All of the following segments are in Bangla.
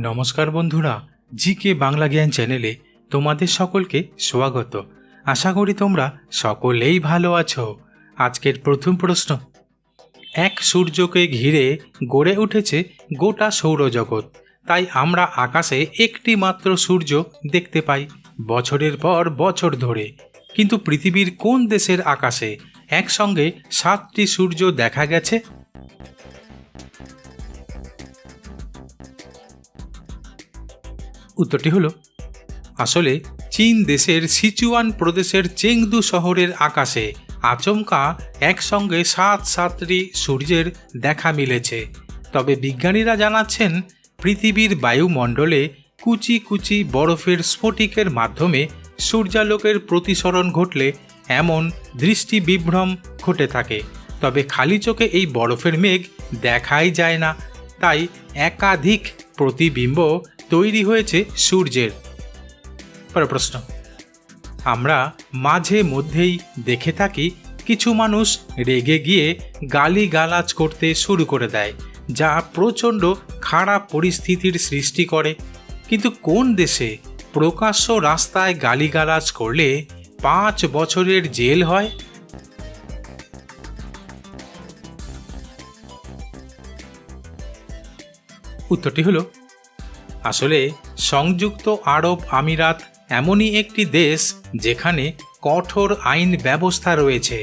নমস্কার বন্ধুরা জি কে বাংলা জ্ঞান চ্যানেলে তোমাদের সকলকে স্বাগত। আশা করি তোমরা সকলেই ভালো আছো। আজকের প্রথম প্রশ্ন, এক সূর্যকে ঘিরে গড়ে উঠেছে গোটা সৌরজগৎ, তাই আমরা আকাশে একটি মাত্র সূর্য দেখতে পাই বছরের পর বছর ধরে। কিন্তু পৃথিবীর কোন দেশের আকাশে একসঙ্গে সাতটি সূর্য দেখা গেছে? উত্তরটি হলো, আসলে চীন দেশের সিচুয়ান প্রদেশের চেংদু শহরের আকাশে আচমকা একসঙ্গে সাত সাতটি সূর্যের দেখা মিলেছে। তবে বিজ্ঞানীরা জানাচ্ছেন, পৃথিবীর বায়ুমণ্ডলে কুচি কুচি বরফের স্ফটিকের মাধ্যমে সূর্যালোকের প্রতিসরণ ঘটলে এমন দৃষ্টি বিভ্রম ঘটে থাকে। তবে খালি চোখে এই বরফের মেঘ দেখাই যায় না, তাই একাধিক প্রতিবিম্ব তৈরি হয়েছে সূর্যের। পরের প্রশ্ন। আমরা মাঝে মধ্যেই দেখে থাকি কিছু মানুষ রেগে গিয়ে গালি গালাজ করতে শুরু করে দেয়, যা প্রচণ্ড খারাপ পরিস্থিতির সৃষ্টি করে। কিন্তু কোন দেশে প্রকাশ্য রাস্তায় গালিগালাজ করলে পাঁচ বছরের জেল হয়? উত্তরটি হলো আসলে সংযুক্ত আরব আমিরাত এমনই একটি দেশ যেখানে কঠোর আইন ব্যবস্থা রয়েছে।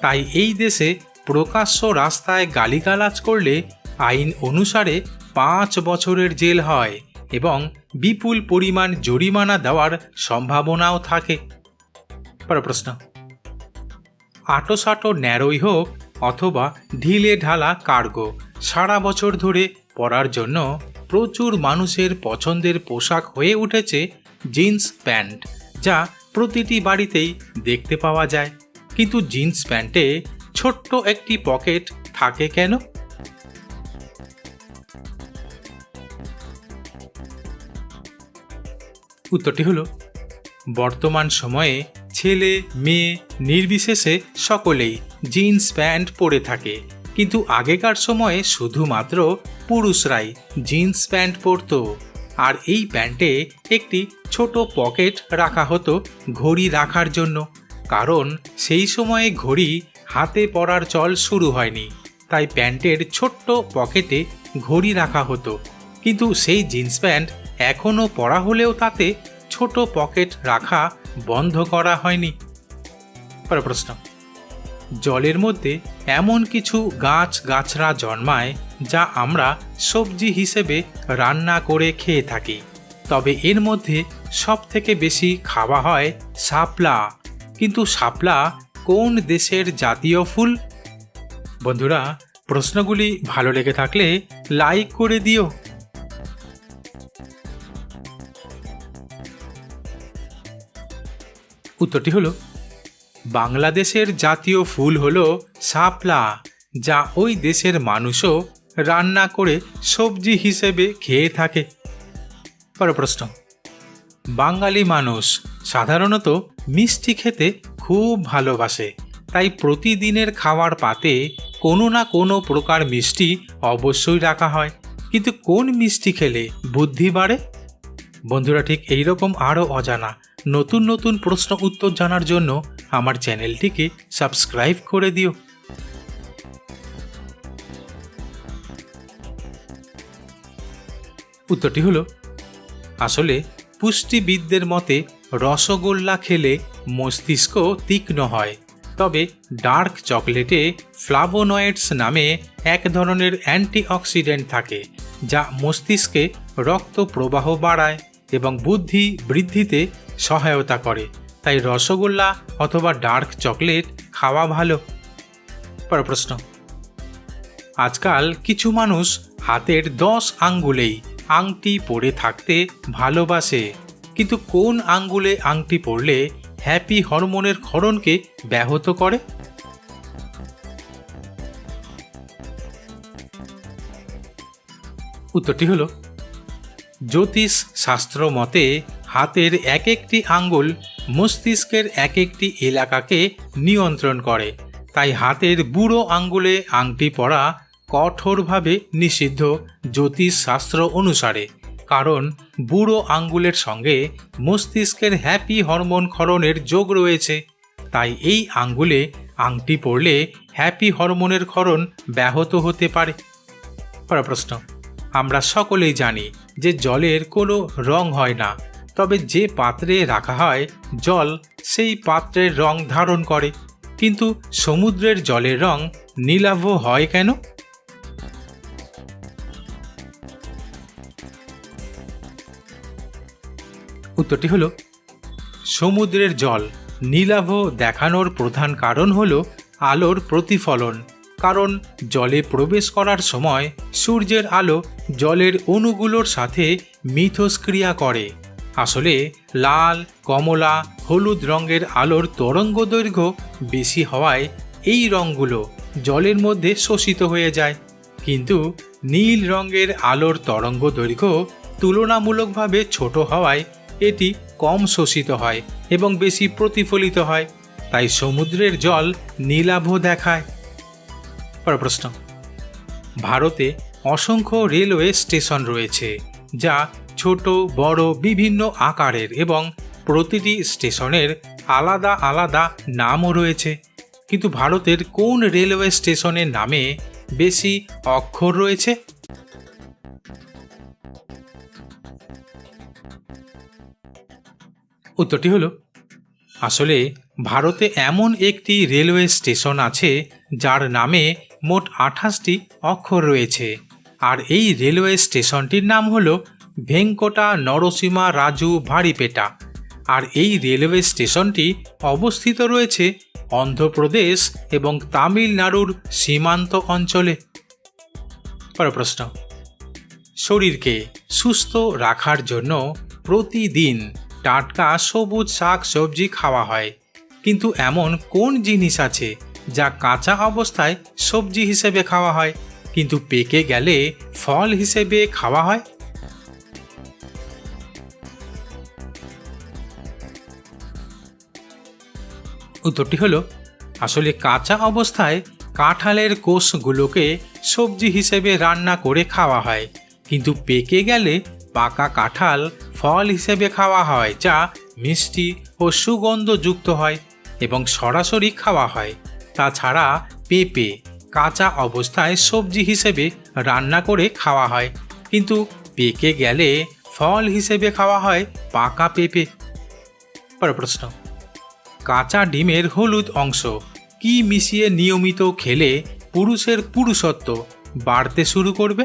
তাই এই দেশে প্রকাশ্য রাস্তায় গালিগালাজ করলে আইন অনুসারে পাঁচ বছরের জেল হয় এবং বিপুল পরিমাণ জরিমানা দেওয়ার সম্ভাবনাও থাকে। পরের প্রশ্ন। আটোসাটো ন্যারোই হোক অথবা ঢিলে ঢালা কার্গো সারা বছর ধরে পড়ার জন্য প্রচুর মানুষের পছন্দের পোশাক হয়ে উঠেছে জিন্স প্যান্ট, যা প্রতিটি বাড়িতেই দেখতে পাওয়া যায়। কিন্তু জিন্স প্যান্টে ছোট্ট একটি পকেট থাকে কেন? উত্তরটি হলো, বর্তমান সময়ে ছেলে, মেয়ে, নির্বিশেষে সকলেই জিন্স প্যান্ট পরে থাকে। কিন্তু আগেকার সময়ে শুধুমাত্র পুরুষরাই জিন্স প্যান্ট পরতো। আর এই প্যান্টে একটি ছোট পকেট রাখা হতো ঘড়ি রাখার জন্য। কারণ সেই সময়ে ঘড়ি হাতে পরার চল শুরু হয়নি। তাই প্যান্টের ছোট্ট পকেটে ঘড়ি রাখা হতো। কিন্তু সেই জিন্স প্যান্ট এখনও পরা হলেও তাতে ছোট পকেট রাখা বন্ধ করা হয়নি। পরের প্রশ্ন। জলের মধ্যে এমন কিছু গাছ গাছরা জন্মায় যা আমরা সবজি হিসেবে রান্না করে খেয়ে থাকি। তবে এর মধ্যে সব থেকে বেশি খাওয়া হয় শাপলা। কিন্তু শাপলা কোন দেশের জাতীয় ফুল? বন্ধুরা, প্রশ্নগুলি ভালো লেগে থাকলে লাইক করে দিও। উত্তরটি হলো বাংলাদেশের জাতীয় ফুল হল শাপলা, যা ওই দেশের মানুষও রান্না করে সবজি হিসেবে খেয়ে থাকে। পর প্রশ্ন। বাঙালি মানুষ সাধারণত মিষ্টি খেতে খুব ভালোবাসে, তাই প্রতিদিনের খাওয়ার পাতে কোনো না কোনো প্রকার মিষ্টি অবশ্যই রাখা হয়। কিন্তু কোন মিষ্টি খেলে বুদ্ধি বাড়ে? বন্ধুরা, ঠিক এইরকম আরও অজানা নতুন নতুন প্রশ্ন উত্তর জানার জন্য আমার চ্যানেলটিকে সাবস্ক্রাইব করে দিও। উত্তরটি হলো, আসলে পুষ্টিবিদদের মতে রসগোল্লা খেলে মস্তিষ্ক তীক্ষ্ণ হয়, তবে ডার্ক চকলেটে ফ্লাভোনয়েডস নামে এক ধরনের অ্যান্টিঅক্সিডেন্ট থাকে, যা মস্তিষ্কে রক্ত প্রবাহ বাড়ায় এবং বুদ্ধি বৃদ্ধিতে সহায়তা করে। তাই রসগোল্লা অথবা ডার্ক চকলেট খাওয়া ভালো। পর প্রশ্ন। আজকাল কিছু মানুষ হাতের দশ আঙ্গুলেই আংটি পরে থাকতে ভালোবাসে। কিন্তু কোন আঙ্গুলে আংটি পরলে হ্যাপি হরমোনের ক্ষরণকে ব্যাহত করে? উত্তরটি হলো জ্যোতিষ শাস্ত্র মতে হাতের এক একটি আঙ্গুল মস্তিষ্কের এক একটি এলাকাকে নিয়ন্ত্রণ করে। তাই হাতের বুড়ো আঙ্গুলে আংটি পরা কঠোরভাবে নিষিদ্ধ জ্যোতিষ শাস্ত্র অনুসারে, কারণ বুড়ো আঙ্গুলের সঙ্গে মস্তিষ্কের হ্যাপি হরমোন ক্ষরণের যোগ রয়েছে। তাই এই আঙ্গুলে আংটি পরলে হ্যাপি হরমোনের ক্ষরণ ব্যাহত হতে পারে। প্রশ্ন, আমরা সকলেই জানি যে জলের কোনো রং হয় না। তবে যে পাত্রে রাখা হয় জল, সেই পাত্রের রং ধারণ করে। কিন্তু সমুদ্রের জলের রং নীলাভ হয় কেন? উত্তরটি হলো, সমুদ্রের জল নীলাভ দেখানোর প্রধান কারণ হল আলোর প্রতিফলন। কারণ জলে প্রবেশ করার সময় সূর্যের আলো জলের অণুগুলোর সাথে মিথস্ক্রিয়া করে। আসলে লাল, কমলা, হলুদ রঙের আলোর তরঙ্গ দৈর্ঘ্য বেশি হওয়ায় এই রঙগুলো জলের মধ্যে শোষিত হয়ে যায়। কিন্তু নীল রঙের আলোর তরঙ্গ দৈর্ঘ্য তুলনামূলকভাবে ছোট হওয়ায় এটি কম শোষিত হয় এবং বেশি প্রতিফলিত হয়। তাই সমুদ্রের জল নীলাভ দেখায়। পরের প্রশ্ন। ভারতে অসংখ্য রেলওয়ে স্টেশন রয়েছে, যা ছোট, বড়, বিভিন্ন আকারের এবং প্রতিটি স্টেশনের আলাদা আলাদা নামও রয়েছে। কিন্তু ভারতের কোন রেলওয়ে স্টেশনের নামে বেশি অক্ষর রয়েছে? উত্তরটি হলো, আসলে ভারতে এমন একটি রেলওয়ে স্টেশন আছে যার নামে মোট আঠাশটি অক্ষর রয়েছে। আর এই রেলওয়ে স্টেশনটির নাম হল ভেঙ্কটা, নরসীমা, রাজু ভারিপেটা আর এই রেলওয়ে স্টেশনটি অবস্থিত রয়েছে অন্ধ্রপ্রদেশ এবং তামিলনাড়ুর সীমান্ত অঞ্চলে। প্রশ্ন। শরীরকে সুস্থ রাখার জন্য প্রতিদিন টাটকা সবুজ শাক সবজি খাওয়া হয়। কিন্তু এমন কোন জিনিস আছে যা কাঁচা অবস্থায় সবজি হিসেবে খাওয়া হয়, কিন্তু পেকে গেলে ফল হিসেবে খাওয়া হয়? উত্তরটি হলো, আসলে কাঁচা অবস্থায় কাঁঠালের কোষগুলোকে সবজি হিসেবে রান্না করে খাওয়া হয়, কিন্তু পেকে গেলে পাকা কাঁঠাল ফল হিসেবে খাওয়া হয় যা মিষ্টি ও সুগন্ধযুক্ত হয় এবং সরাসরি খাওয়া হয়। তাছাড়া পেঁপে কাঁচা অবস্থায় সবজি হিসেবে রান্না করে খাওয়া হয়, কিন্তু পেকে গেলে ফল হিসেবে খাওয়া হয় পাকা পেঁপে। পরের প্রশ্ন। কাঁচা ডিমের হলুদ অংশ। কি মিশিয়ে নিয়মিত খেলে পুরুষের পুরুষত্ব বাড়তে শুরু করবে?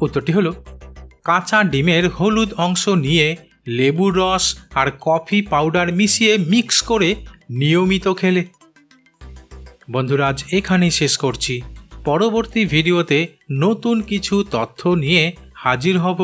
উত্তরটি হলো, কাঁচা ডিমের হলুদ অংশ নিয়ে লেবুর রস আর কফি পাউডার মিশিয়ে মিক্স করে নিয়মিত খেলে। বন্ধুরা, আজ এখানেই শেষ করছি। পরবর্তী ভিডিওতে নতুন কিছু তথ্য নিয়ে হাজির হব।